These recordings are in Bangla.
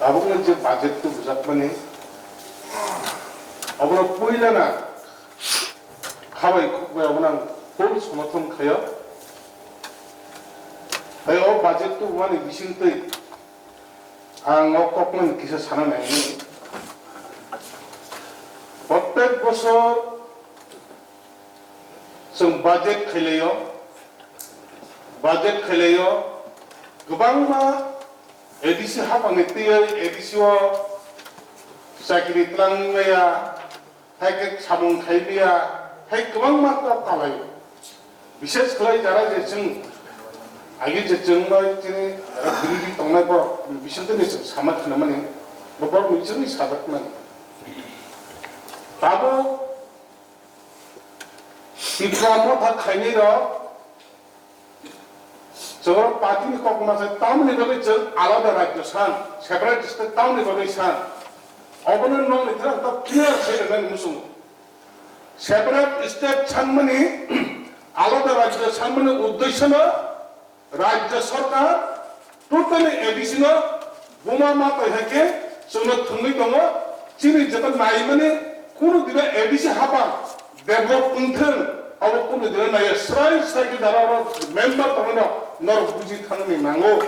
나보고는 지금 마저도 무작번이 어머나 보이잖아 가만히 뭐야? 그냥 볼 소모통 커요? 아유 마저도 우한에 미신도 앙어 꺾는 기사 사는 애니. 어백 보소? 좀 마제클레요? 마제클레요? 그방만 edisi ici, ha pa et ici, o, sa kiri tlang ngaya, hai ke chabung hek bia, hai kwang ma ta ta lai. Bishes khai jara je chung, agi je chung ma chini, ra kiri ki tong na ko, bishes tini chung samat na mani, ba ba ni sadak na. Tabo, si kwang ma ta khai ni 저거는 파티 꼭마서 다운이 거기 저 알아다 라죠 산 세브라티스트 다운이 거기 산 어버는 놈이 들어 또 피어 세는 무슨 세브라티스트 찬문이 আলাদা রাজ্য সামনের মানে মানে উদ্দেশ্য না রাজ্য সরকার টোটালি এডিশনাল বোমা মাত হেকে চৌন থুঙ্গি দম চিনি যত নাই মানে কোন দিনে এডিসি হাবা ডেভেলপ উন্থেন আবার কোন দিনে নাই। স্রাই স্রাই দ্বারা মেম্বার তখন 너로 부직하는 게 망고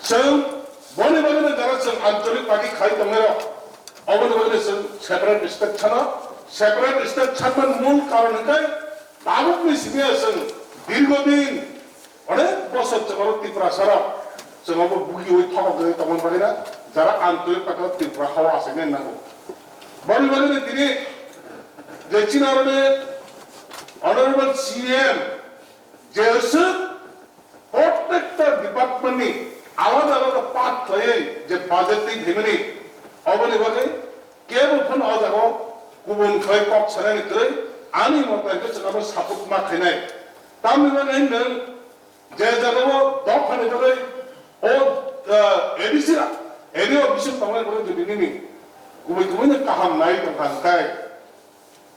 성 뭐니 뭐니 내가 성 안쪽에 빠기 가이 동네라 어머니 뭐니 성 세브란 리스펙 차나 세브란 리스펙 차만 뭘 가르는데 나무 미스미야 성 딜거빈 어네 버섯 저거로 띠프라서라 저거 무기 오이 타고 그래 동원 말이나 자라 안쪽에 빠가 띠프라 하와 생긴 나고 뭐니 뭐니 되니 대치나로네 어너블 CM যে হচ্ছে প্রত্যেকটা ডিপার্টমেন্টে আলাদা আলাদা পাঠ হয়ে যে বাজেটটি ভেঙে অবনি বলে কে বলছেন অজাগ গুবন খয় কক ছাড়াই নিতে আনি মতাইকে সেখানে সাপোর্ট মা খেনাই তার মানে নিবেন নেন যে জাগাব দখানে গেলে ও এডিসিরা এডি অফিসের তোমার বলে যদি নিনি গুবই গুবই না কাহাম নাই দোকান তাই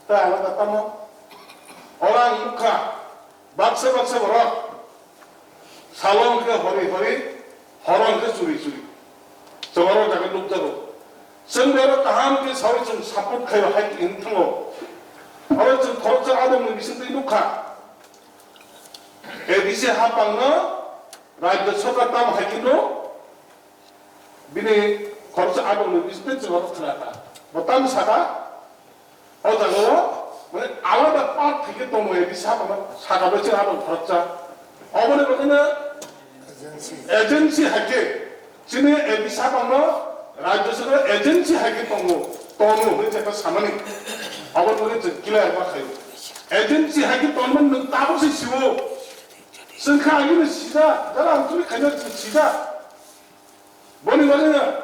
তাই আলাদা কাম। ওরা মুখা বাক্সে বাক্সে ভরা সালনকে Hari 저거로 내가 높다고. 정배로 다함께 사회 좀 사복해요 하이트 인트로. 바로 좀 도저 아동의 미신도 이룩하. 에디세 하방너 라이더 서갔다고 하기도 미네 거기서 아동의 미신도 저거로 들어가. 뭐 땅사가 어다고 아무나 빡 되게 또 뭐야 비싸면 사과도 지나면 벌었자. 어머니 그러면 에전시. 할게. 지네 에비사방어 라이브스가 에전시 할게 동무 동무 뭐, 뭐 우리 제가 사모니 어머니 우리 듣기라 해봐 가요. 에전시 할게 동무는 눈 따보시 쉬워. 선카 아니면 시다. 내가 안 그래 그냥 시다. 뭐니 말이야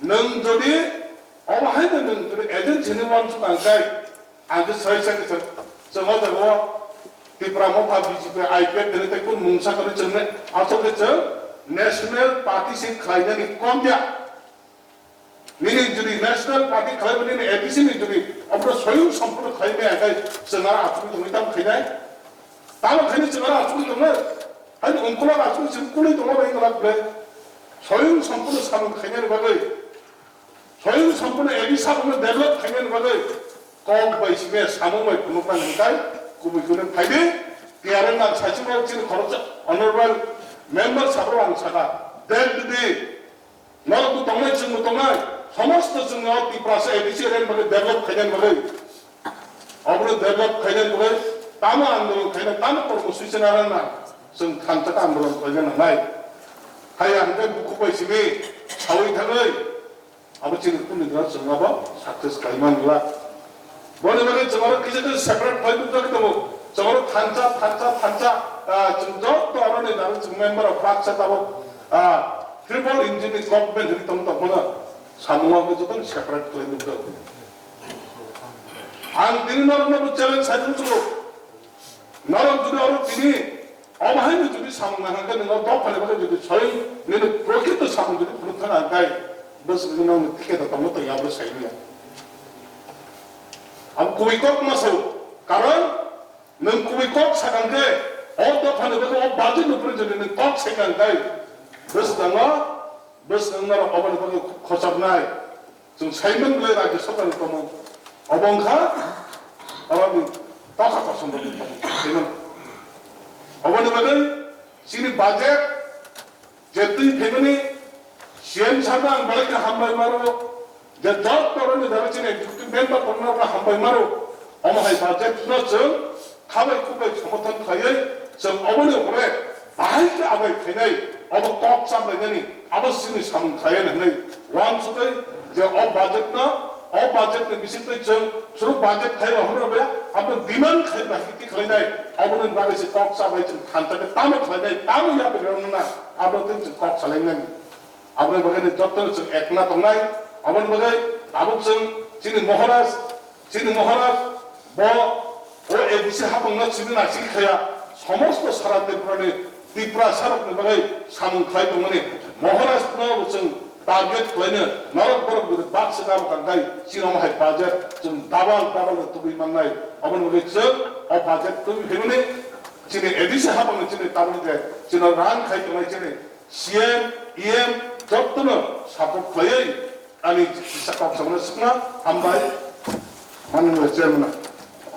능들이 어마하는 능들이 에전시는 완전 안 가요. I'm just so excited. So what the war? The promote of BJP, I bet the next one Munsa kare chumne. Also the chum National Party se khai na ni kom dia. Nini injury National Party khai bani ne APC ne injury. আমরা স্বয়ং সম্পূর্ণ খাইবে একাই চেনারা আচুরি তুমি তাম খাই নাই তাহলে খাইনি চেনারা আচুরি তোমরা আই অঙ্কুলার আচুরি চিনকুলি তোমার এই গলা বলে স্বয়ং সম্পূর্ণ সামন খাইনের বাগে স্বয়ং সম্পূর্ণ এবিসা তোমার ডেভেলপ খাইনের বাগে 사는 그냥 거를 저희는 সম্পূর্ণ এডি সাবনে ডেভেলপ খাইমেন বাদে কম বাইসিমে সামুমাই কুনুপান হিকাই কুবুই কুনে ফাইদে তিয়ারেন না সাচিমে চিন খরচ অনারেবল মেম্বার সাবর আং সাকা দেখ দিদি নরকু তংনাই চিন তংনাই সমস্ত চিন তি প্রাস এডিসি রেন বাদে ডেভেলপ খাইনেন বাদে অবরে ডেভেলপ খাইনেন বাদে তামা আন্দোলন খাইনেন তামা কর্ম সুইছেন আরেন না जों खान्थाखा आन्दोलन खालायनो नालाय हाय आंनिफ्राय बुखु बायसिमि सावै थाङै 아버지는 꿈이 뭐니 뭐니 정말 그저도 세퍼레트 파이브도 뭐 정말 판자 판자 판자 아 정도 또 알아내 나는 정말 뭐라 박사다고 아 트리플 인지니 거멘트 리통도 뭐나 사무하고 저도 세퍼레트 파이브도 안 되는 나라는 뭐 저런 사진 주고 나라 주로 알아 비니 어마하이는 주비 사무나한테 내가 더 빨리 받아 주고 저희 내는 그렇게 또 사무들이 그렇다는 안 가이 bus gunung kita tamu tu ya bus saya ni. Am kubikok masu karon nung kubikok sakang de o to pano ko o badu no pre jene nung kok sakang de bes dango bes dango ro obon ko khosab nai 좀 설명 왜 나게 속하는 거면 어벙가 어벙이 똑같아 선동이 되는 어머니들은 지금 바제 제뜬 때문에 시험 사당 말까 한 말만으로 যে dog korun da chin executive member korun ra hambai maro omai ba je plus khabai kubai somotan khaye 저 어머니 오래 말도 아베 되네 어머 꼭 삼배니 아버지는 삼은 가야네 왕수대 이제 어 바zet나 어 바zet나 미시대 저 주로 바zet 가야 하는데 아무 비만 가야 바히티 가야네 어머니 바게지 꼭 삼배 좀 간단하게 땀을 가야네 땀을 야베 그러나 아버지는 꼭 살행네 아버지 바게는 저도 저 액나 동나이 অমনবোধয় আবুক জং যিনি মহারাজ যিনি মহারাজ ব ও এ বিশে হাবংনা চিনিনা চিখায়া সমস্ত সারা ত্রিপুরানি ত্রিপুরা সারকনি বাগাই সামুং খাই দমনি মহারাজনা জং টার্গেট খাইনো নরক বরক বিদ বাক্স গাম কাঙ্গাই সিনম হাই বাজেট জং দাবাল দাবাল তুবি মাননাই অমনবোধয় জং অ বাজেট তুবি হেমনে যিনি এডিসে হাবংনা যিনি তাবলিতে যিনি রান খাই দমনি যিনি সিএম ইএম যত্ন সাপোর্ট খাইয়ে ani sakaw sagona sikuna an b'a ye an ni mɛ